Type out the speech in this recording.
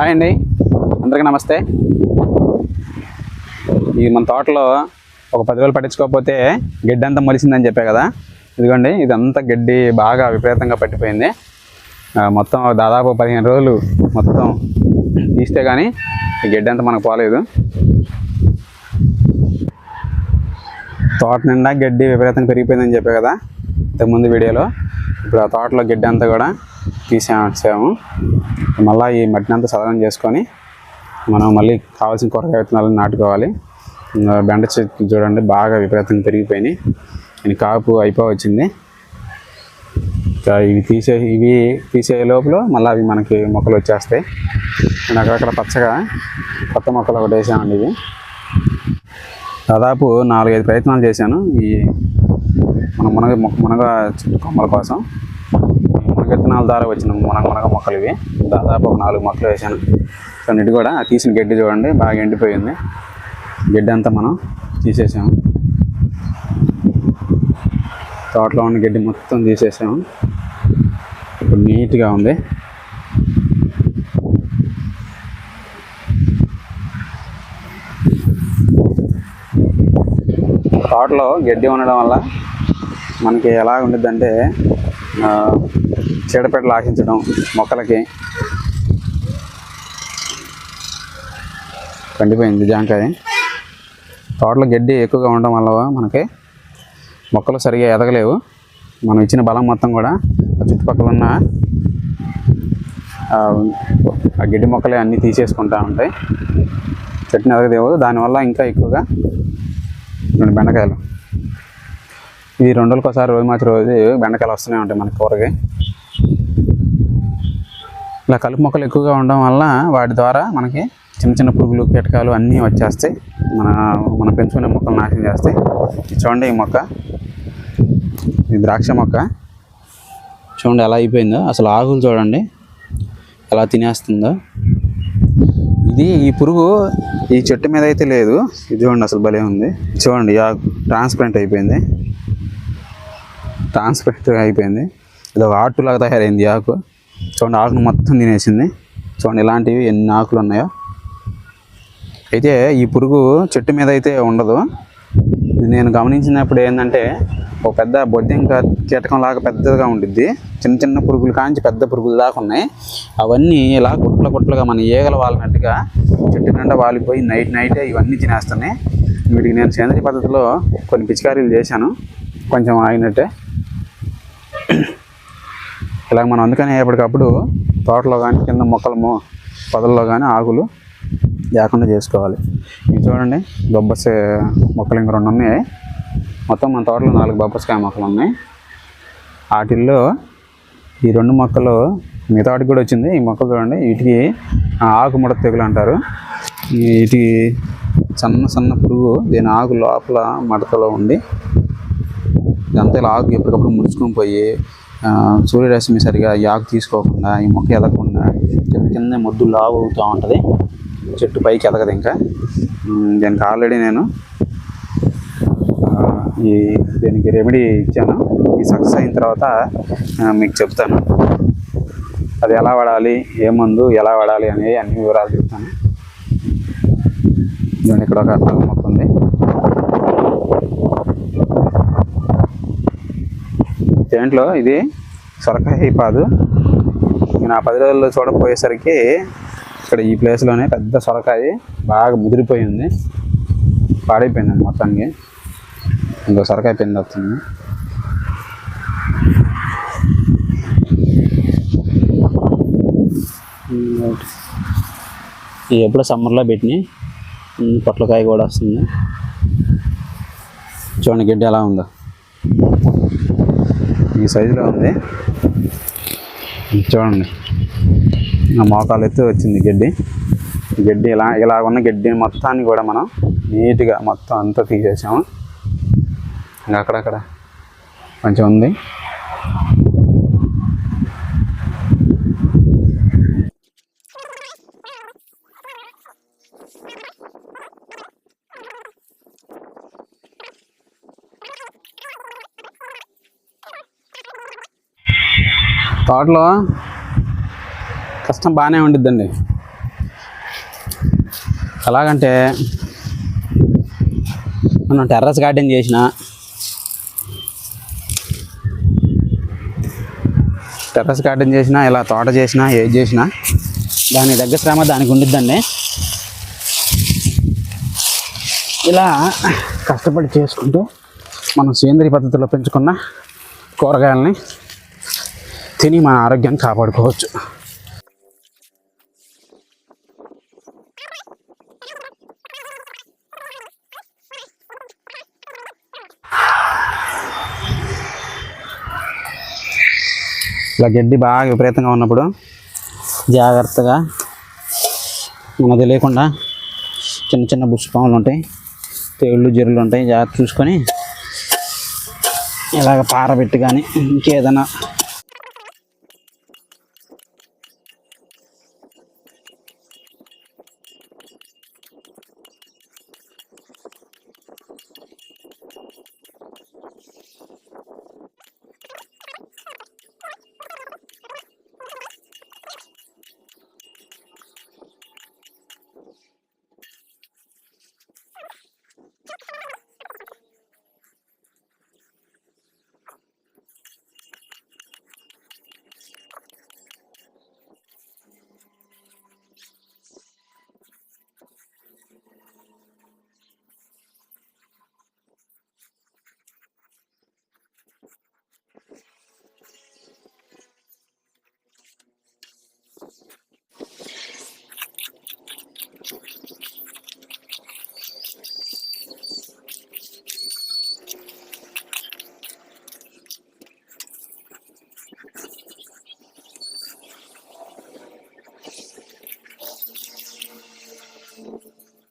Hi అండి. అందరికీ నమస్తే. ఈ మన తోటలో ఒక పది రోజులు పట్టించుకోకపోతే గడ్డి అంతా మొలిసిందని చెప్పే కదా. ఇదిగోండి ఇదంతా గడ్డి బాగా విపరీతంగా పట్టిపోయింది. మొత్తం దాదాపు పదిహేను రోజులు మొత్తం తీస్తే కానీ ఈ గడ్డి అంతా మనకు పోలేదు. తోట నిండా గడ్డి విపరీతంగా పెరిగిపోయిందని చెప్పే కదా ఇంతకుముందు వీడియోలో. ఇప్పుడు ఆ తోటలో గడ్డి అంతా కూడా తీసేసాము మళ్ళీ ఈ మట్టిని అంతా సదనం చేసుకొని మనం మళ్ళీ కావాల్సిన కూరగాయ విత్తనాలను నాటుకోవాలి. బెండ చెట్టు చూడండి బాగా విపరీతంగా పెరిగిపోయినాయి. ఇది కాపు అయిపో వచ్చింది ఇంకా ఇవి తీసే ఇవి తీసే లోపల మళ్ళీ అవి మనకి మొక్కలు వచ్చేస్తాయి. నేను అక్కడక్కడ పచ్చగా కొత్త మొక్కలు ఒకటి వేసామండి ఇవి. దాదాపు నాలుగైదు ప్రయత్నాలు చేశాను ఈ మన మునగ మొక్క మునగ చెట్టు కొమ్మల కోసం. విత్తనాల ద్వారా వచ్చిన మునగ మునగ మొక్కలు ఇవి. దాదాపు ఒక నాలుగు మొక్కలు వేసాను సో కూడా తీసిన గడ్డి చూడండి బాగా ఎండిపోయింది. గడ్డి అంతా మనం తీసేసాము. తోటలో ఉన్న గడ్డి మొత్తం తీసేసాము. ఇప్పుడు నీట్గా ఉంది. తోటలో గడ్డి ఉండడం వల్ల మనకి ఎలా ఉండిద్దంటే చీడపేటలు ఆశించడం మొక్కలకి. కండిపోయింది జాంకాయ. తోటలో గడ్డి ఎక్కువగా ఉండడం వల్ల మనకి మొక్కలు సరిగా ఎదగలేవు. మనం ఇచ్చిన బలం మొత్తం కూడా చుట్టుపక్కల ఉన్న ఆ, గడ్డి మొక్కలే అన్నీ తీసేసుకుంటా ఉంటాయి. చెట్టుని ఎదగదేవు దానివల్ల ఇంకా ఎక్కువగా రెండు బెండకాయలు. ఇది రెండు రోజులకు ఒకసారి రోజు మార్చి రోజు బెండకాయలు వస్తూనే ఉంటాయి మనకి కూరగాయ ఇలా కలుపు మొక్కలు ఎక్కువగా ఉండడం వల్ల వాటి ద్వారా మనకి చిన్న చిన్న పురుగులు కీటకాలు అన్నీ వచ్చేస్తాయి. మన మనం పెంచుకునే మొక్కలు నాశనం చేస్తాయి. చూడండి ఈ మొక్క. ఈ ద్రాక్ష మొక్క. చూడండి ఎలా అయిపోయిందో. అసలు ఆకులు చూడండి ఎలా తినేస్తుందో. ఇది ఈ పురుగు ఈ చెట్టు మీద అయితే లేదు. ఇది చూడండి అసలు భలే ఉంది. చూడండి ఆకు ట్రాన్స్పరెంట్ అయిపోయింది. ట్రాన్స్పరెంట్ అయిపోయింది. ఇది ఒక ఆటులాగా తయారైంది ఆకు. చూడండి ఆకును మొత్తం తినేసింది. చూడండి ఇలాంటివి ఎన్ని ఆకులు ఉన్నాయో. అయితే ఈ పురుగు చెట్టు మీద అయితే ఉండదు. నేను గమనించినప్పుడు ఏంటంటే ఒక పెద్ద బొద్దింక కీటకం లాగా పెద్దగా ఉండిద్ది. చిన్న చిన్న పురుగులు కాంచి పెద్ద పురుగులు దాకా ఉన్నాయి. అవన్నీ ఇలా గుట్ల గుట్లగా మన ఈగలు వాలినట్టుగా చెట్టు నిండా వాలిపోయి నైట్ నైటే ఇవన్నీ తినేస్తున్నాయి. వీటికి నేను సేంద్రియ పద్ధతిలో కొన్ని పిచికారీలు చేశాను. కొంచెం ఆగినట్టే. ఇలా మనం అందుకని ఎప్పటికప్పుడు తోటలో కానీ కింద మొక్కలు పొదల్లో కానీ ఆకులు లేకుండా చేసుకోవాలి. ఇవి చూడండి బొబ్బస్ మొక్కలు ఇంక రెండు ఉన్నాయి. మొత్తం మన తోటలో నాలుగు బొబ్బస్కాయ మొక్కలు ఉన్నాయి. వాటిల్లో ఈ రెండు మొక్కలు మిగతా వాటికి కూడా వచ్చింది. ఈ మొక్కలు చూడండి వీటికి ఆకుముడత తెగులు అంటారు. ఈ- వీటికి సన్న సన్న పురుగు దీని ఆకు లోపల మడతలో ఉండి ఇదంతా ఇలా ఆకు ఎప్పటికప్పుడు ముడుచుకొని పోయి సూర్యరశ్మి సరిగా ఈ తీసుకోకుండా ఈ మొక్క ఎదగకుండా కింద కింద మొద్దు లావు అవుతూ ఉంటుంది. చెట్టు పైకి ఎదగదు ఇంకా. దీనికి ఆల్రెడీ నేను ఈ దీనికి రెమెడీ ఇచ్చాను. ఈ సక్సెస్ అయిన తర్వాత మీకు చెప్తాను. అది ఎలా వాడాలి ఏ మందు ఎలా వాడాలి అనేవి అన్ని వివరాలు చెప్తాను. ఇదిగోండి ఇక్కడ ఒక అర్థం మొక్క ఉంది. దేంట్లో ఇది? సొరకాయ పాదు. నేను ఆ పది రోజుల్లో చూడకపోయేసరికి ఇక్కడ ఈ ప్లేస్లోనే పెద్ద సొరకాయ బాగా ముదిరిపోయింది. పాడైపోయింది మొత్తానికి. ఇంకో సొరకాయ పిండి వస్తుంది. ఇది ఎప్పుడో సమ్మర్లో పెట్టినాయి పొట్లకాయ కూడా వస్తుంది. చూడండి గడ్డి ఎలా ఉందో. సైజులో ఉంది. చూడండి. నా మోకాలు ఎత్తు వచ్చింది గడ్డి. గడ్డి ఇలా ఇలా ఉన్న గడ్డిని మొత్తాన్ని కూడా మనం నీట్గా మొత్తం అంతా తీసేసాము. ఇంకా అక్కడక్కడ కొంచెం ఉంది. తోటలో కష్టం బాగానే ఉండిద్దండి. ఎలాగంటే మనం టెర్రస్ గార్డెన్ చేసిన టెర్రస్ గార్డెన్ చేసినా ఇలా తోట చేసినా ఏది చేసినా దాని దగ్గర శ్రమ దానికి ఉండిద్దండి. ఇలా కష్టపడి చేసుకుంటూ మనం సేంద్రియ పద్ధతిలో పెంచుకున్న కూరగాయలని తిని మన ఆరోగ్యాన్ని కాపాడుకోవచ్చు. ఇలా గడ్డి బాగా విపరీతంగా ఉన్నప్పుడు జాగ్రత్తగా మనకు తెలియకుండా చిన్న చిన్న బుష్పాములు ఉంటాయి తేళ్ళు జరులు ఉంటాయి జాగ్రత్త చూసుకొని ఇలాగ పారబెట్టి కానీ ఇంకేదైనా